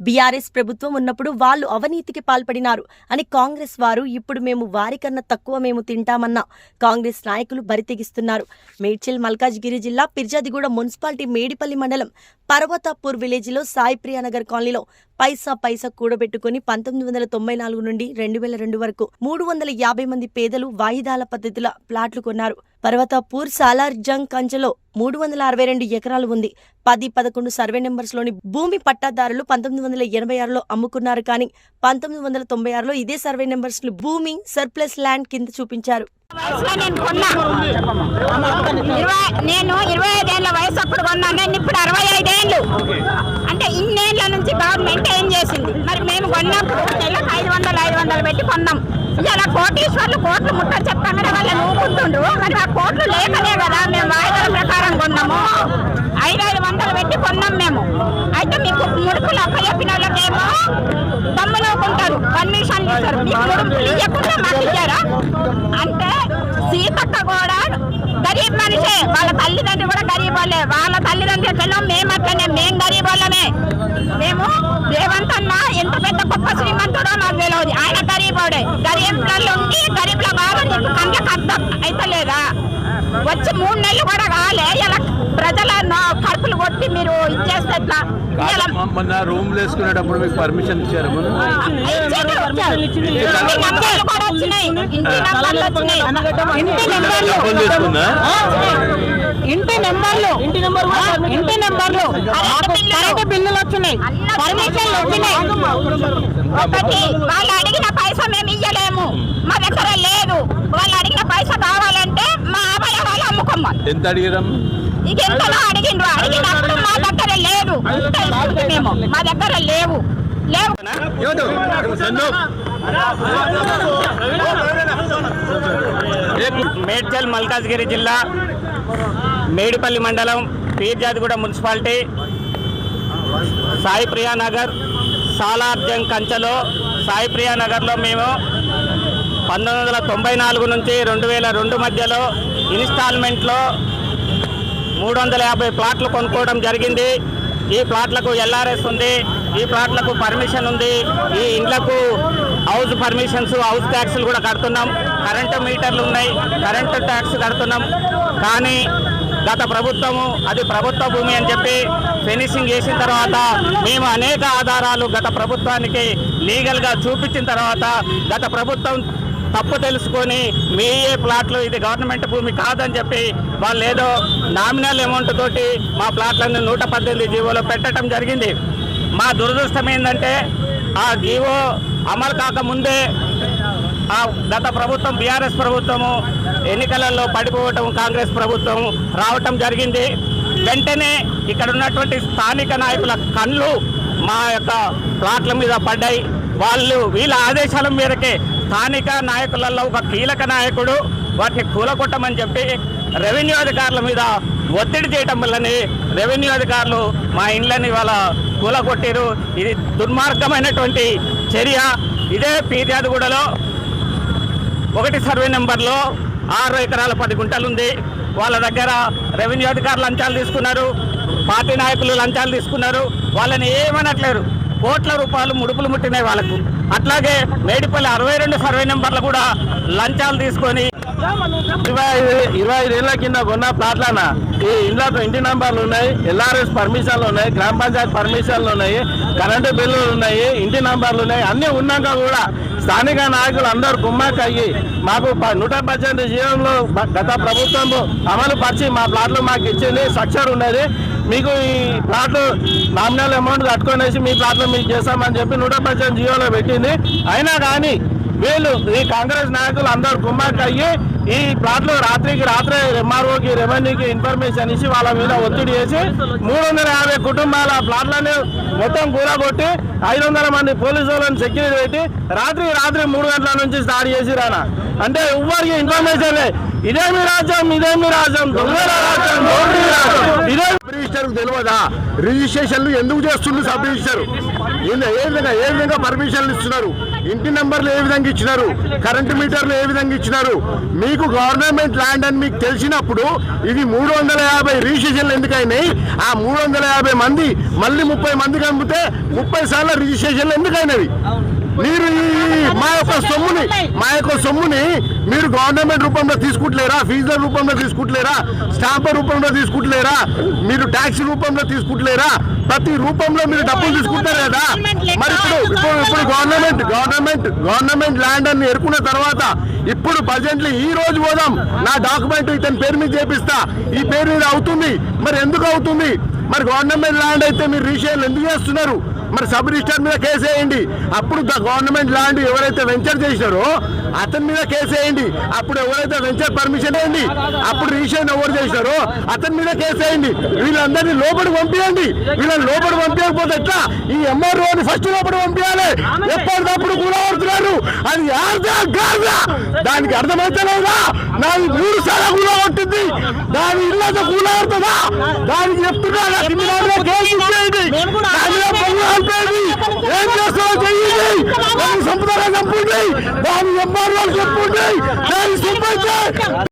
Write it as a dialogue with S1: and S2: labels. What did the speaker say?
S1: BRS ప్రభుత్వం ఉన్నప్పుడు వాళ్ళు అవినీతికి పాల్పడినారు అని కాంగ్రెస్ వారు ఇప్పుడు మేము వారికన్నా తక్కువ మేము తింటామన్న కాంగ్రెస్ నాయకులు బరితెగిస్తున్నారు. మేడ్చల్ మల్కాజ్గిరి జిల్లా పిర్జాదిగూడ మున్సిపాలిటీ మేడిపల్లి మండలం పర్వతాపూర్ విలేజ్లో సాయి ప్రియానగర్ కాలనీలో పైసా పైసా కూడబెట్టుకుని పంతొమ్మిది వందల తొంభై నాలుగు నుండి రెండు వేల రెండు వరకు మూడు వందల యాభై మంది పేదలు వాయిదాల పద్ధతిల ప్లాట్లు కొన్నారు. పర్వతాపూర్ సాలార్ జంగ్ కంచెలో మూడు వందల అరవై రెండు ఎకరాలు ఉంది. పది పదకొండు సర్వే నెంబర్స్లోని భూమి పట్టాదారులు పంతొమ్మిది వందల ఎనభై ఆరులో అమ్ముకున్నారు కానీ పంతొమ్మిది వందల తొంభై ఆరులో ఇదే సర్వే నెంబర్స్ భూమి సర్ప్లస్ ల్యాండ్ కింద చూపించారు.
S2: నేను కొన్నా ఇరవై నేను ఇరవై ఐదేళ్ళ వయసు అప్పుడు కొన్నాను నేను ఇప్పుడు అరవై ఐదేళ్ళు. అంటే ఇన్నేళ్ళ నుంచి గవర్నమెంట్ ఏం చేసింది? మరి మేము కొన్నప్పుడు నెలకు ఐదు వందలు ఐదు వందలు పెట్టి కొన్నాం. ఇలా కోటీశ్వర్లు కోట్లు ముట్ట చెప్పగానే వాళ్ళు నూకుంటుండ్రు మరి ఆ కోట్లు లేకనే కదా మేము వాయిదాల ప్రకారం కొన్నాము. ఐదు ఐదు వందలు పెట్టి కొన్నాం మేము. అయితే మీకు ముడుపులు అప్ప చెప్పిన వాళ్ళకేమో పర్మిషన్ ఇస్తారు మీకు ఇవ్వకుండా మాకు ఇచ్చారా అంటే సీతక్క కూడా గరీబ్ మనిషే. వాళ్ళ తల్లిదండ్రులు కూడా గరీబ్ వాళ్ళే. వాళ్ళ తల్లిదండ్రులు మేము అట్లనే. మేము గరీబ్ వాళ్ళమే. మేము రేవంత్ అన్న ఎంత పెద్ద గొప్ప శ్రీమంతుడో నాకు తెలియదు ఆయన గరీబోడే గరీబ్లలో ఉండి గరీబ్ల బాగా నీకు కండ్లకు అర్థం అయితలేదా? వచ్చి మూడు నెలలు కూడా కాలే. ఇలా ప్రజల నా- కడుపులు కొట్టి మీరు ఇచ్చేస్తే ఎట్లా?
S3: మొన్న రూమ్ వేసుకునేటప్పుడు మీకు పర్మిషన్ ఇచ్చారు.
S2: ఇంటి నంబర్లు కూడా వచ్చినాయి. ఇంటి నంబర్లు వచ్చినాయి. ఇంటి నంబర్లు
S3: డబ్బులు తీసుకుందా
S4: ఇంటి నెంబర్లు. ఇంటి నెంబర్ ఇంటి నెంబర్లు. కరెంట్ బిల్లులు. వచ్చినాయి. పర్మిషన్లు వచ్చినాయి.
S2: ఒకటి వాళ్ళు అడిగిన పైసా మేము ఇయ్యలేము. మా దగ్గర లేదు. వాళ్ళు అడిగిన పైసా కావాలంటే మా అవయవాలు అమ్ముకోమని.
S3: ఎంత అడిగారం
S2: ఇక ఎంతలో అడిగిండ్రు అడిగినప్పుడు మా దగ్గర లేదు మేము? మా దగ్గర లేవు. లేవు.
S5: మేడ్చల్ మల్కాజ్గిరి జిల్లా మేడిపల్లి మండలం పీర్జాదిగూడ మున్సిపాలిటీ సాయి ప్రియానగర్ సాలార్జంగ్ కంచెలో సాయి ప్రియానగర్లో మేము పంతొమ్మిది వందల తొంభై నాలుగు నుంచి రెండు వేల రెండు మధ్యలో ఇన్స్టాల్మెంట్లో మూడు వందల యాభై ప్లాట్లు కొనుక్కోవడం జరిగింది. ఈ ప్లాట్లకు ఎల్ఆర్ఎస్ ఉంది ఈ ప్లాట్లకు పర్మిషన్ ఉంది. ఈ ఇండ్లకు హౌస్ పర్మిషన్స్ హౌస్ ట్యాక్స్లు కూడా కడుతున్నాం. కరెంటు మీటర్లు ఉన్నాయి కరెంటు ట్యాక్స్ కడుతున్నాం. కానీ గత ప్రభుత్వము అది ప్రభుత్వ భూమి అని చెప్పి ఫినిషింగ్ చేసిన తర్వాత మేము అనేక ఆధారాలు గత ప్రభుత్వానికి లీగల్గా చూపించిన తర్వాత గత ప్రభుత్వం తప్పు తెలుసుకొని మీ ఏ ప్లాట్లు ఇది గవర్నమెంట్ భూమి కాదని చెప్పి వాళ్ళు ఏదో నామినల్ అమౌంట్ తోటి మా ప్లాట్లను నూట పద్దెనిమిది జీవోలో పెట్టడం జరిగింది. మా దురదృష్టం ఏంటంటే ఆ జీవో అమలు కాకముందే ఆ గత ప్రభుత్వం బీఆర్ఎస్ ప్రభుత్వము ఎన్నికలలో పడిపోవటం కాంగ్రెస్ ప్రభుత్వం రావటం జరిగింది. వెంటనే ఇక్కడ ఉన్నటువంటి స్థానిక నాయకుల కళ్ళు మా యొక్క ప్లాట్ల మీద పడ్డాయి. వాళ్ళు వీళ్ళ ఆదేశాల మేరకే స్థానిక నాయకులలో ఒక కీలక నాయకుడు వాటిని కూలగొట్టమని చెప్పి రెవెన్యూ అధికారుల మీద ఒత్తిడి చేయటం వల్లనే రెవెన్యూ అధికారులు మా ఇండ్లని వాళ్ళ కూలగొట్టారు. ఇది దుర్మార్గమైనటువంటి చర్య. ఇదే పీర్యాదిగూడలో ఒకటి సర్వే నెంబర్లో ఆరు ఎకరాల పది గుంటలు ఉంది వాళ్ళ దగ్గర రెవెన్యూ అధికారులు లంచాలు తీసుకున్నారు. పార్టీ నాయకులు లంచాలు తీసుకున్నారు. వాళ్ళని ఏమనట్లేరు. కోట్ల రూపాయలు ముడుపులు ముట్టినాయి వాళ్ళకు. అట్లాగే మేడిపల్లి అరవై రెండు సర్వే నెంబర్లు కూడా లంచాలు తీసుకొని
S3: ఇరవై ఐదు ఇరవై ఐదు కింద కొన్న ప్లాట్లన ఈ ఇంట్లో ఇంటి నంబర్లు ఉన్నాయి ఎల్ఆర్ఎస్ పర్మిషన్లు ఉన్నాయి గ్రామ పంచాయతీ పర్మిషన్లు ఉన్నాయి కరెంటు బిల్లులు ఉన్నాయి ఇంటి నంబర్లు ఉన్నాయి అన్నీ ఉన్నాక కూడా స్థానిక నాయకులు అందరూ గుమ్మక్క అయ్యి మాకు ప- నూట పద్దెనిమిది జీవంలో గత ప్రభుత్వం అమలు పరిచి మా ప్లాట్లు మాకు ఇచ్చింది స్ట్రక్చర్ ఉన్నది. మీకు ఈ ప్లాట్లు నామినల్ అమౌంట్ కట్టుకొనేసి మీ ప్లాట్లో మీకు చేస్తామని చెప్పి నూట పర్సెంట్ జీవోలో పెట్టింది. అయినా కానీ వీళ్ళు ఈ కాంగ్రెస్ నాయకులు అందరు గుమ్మక్క అయ్యి ఈ ప్లాట్లు రాత్రికి రాత్రే ఎంఆర్ఓకి రెవెన్యూకి ఇన్ఫర్మేషన్ ఇచ్చి వాళ్ళ మీద ఒత్తిడి చేసి మూడు వందల యాభై కుటుంబాల ప్లాట్లను మొత్తం కూరగొట్టి ఐదు వందల మంది పోలీసు వాళ్ళని సెక్యూరిటీ పెట్టి రాత్రి రాత్రి మూడు గంటల నుంచి స్టార్ట్ చేసి రానా అంటే ఎవరికి ఇన్ఫర్మేషన్ లేదు. ఇదేమి రాజ్యం ఇదేమి రాజ్యం దొంగల రాజ్యం ఇదే
S6: సబ్ రిజిస్టర్ తెలియదా? రిజిస్ట్రేషన్లు ఎందుకు చేస్తుంది సబ్ రిజిస్టర్ ఏ విధంగా ఏ విధంగా పర్మిషన్లు ఇస్తున్నారు? ఇంటి నెంబర్లు ఏ విధంగా ఇచ్చినారు? కరెంటు మీటర్లు ఏ విధంగా ఇచ్చినారు? మీకు గవర్నమెంట్ ల్యాండ్ అని మీకు తెలిసినప్పుడు ఇది మూడు వందల యాభై రిజిస్ట్రేషన్లు ఎందుకైనాయి ఆ మూడు వందల యాభై మంది మళ్ళీ ముప్పై మందికి అమ్మితే ముప్పై సార్లు రిజిస్ట్రేషన్లు ఎందుకైనవి మీరు మా యొక్క సొమ్ముని మా యొక్క సొమ్ముని మీరు గవర్నమెంట్ రూపంలో తీసుకుంటలేరా? ఫీజుల రూపంలో తీసుకుంటలేరా? స్టాంపర్ రూపంలో తీసుకుంటలేరా? మీరు ట్యాక్స్ రూపంలో తీసుకుంటలేరా? ప్రతి రూపంలో మీరు డబ్బులు తీసుకుంటారు కదా? మరి ఇప్పుడు ఇప్పుడు ఇప్పుడు గవర్నమెంట్ గవర్నమెంట్ గవర్నమెంట్ ల్యాండ్ అని ఎరుకున్న తర్వాత ఇప్పుడు ప్రజెంట్లీ ఈ రోజు పోదాం. నా డాక్యుమెంట్ ఇతని పేరు మీద చేపిస్తా. ఈ పేరు మీద అవుతుంది. మరి ఎందుకు అవుతుంది? మరి గవర్నమెంట్ ల్యాండ్ అయితే మీరు రీషేర్లు ఎందుకు చేస్తున్నారు? మరి సబ్ రిజిస్టర్ మీద కేసు వేయండి. అప్పుడు ద గవర్నమెంట్ ల్యాండ్ ఎవరైతే వెంచర్ చేసినారో అతని మీద కేసు వేయండి. అప్పుడు ఎవరైతే వెంచర్ పర్మిషన్ వేయండి అప్పుడు రిజిస్ట్రేషన్ ఎవరు చేసినారో అతని మీద కేసు వేయండి. వీళ్ళందరినీ లోపలికి పంపించండి. వీళ్ళని లోపలికి పంపించకపోతే ఎట్లా? ఈ ఎంఆర్ఓని ఫస్ట్ లోపల పంపించాలి. ఎప్పటికప్పుడు కూడా పడుతున్నారు అది ఆర్దా గార్దా దానికి అర్థమైతలేదా? నాది మూడు సార్లు కూడా దాని ఇళ్ళతో కూలాడుతుందా దానికి చెప్తున్నా నా కింది నాలుగు కేసు ఇచ్చేయండి దాని మీద పొంగు కలిపేయండి. ఏం చేస్తారో చెయ్యండి దాన్ని సంపదగా చంపండి దాని ఎంఆర్ఓ చెప్పుండి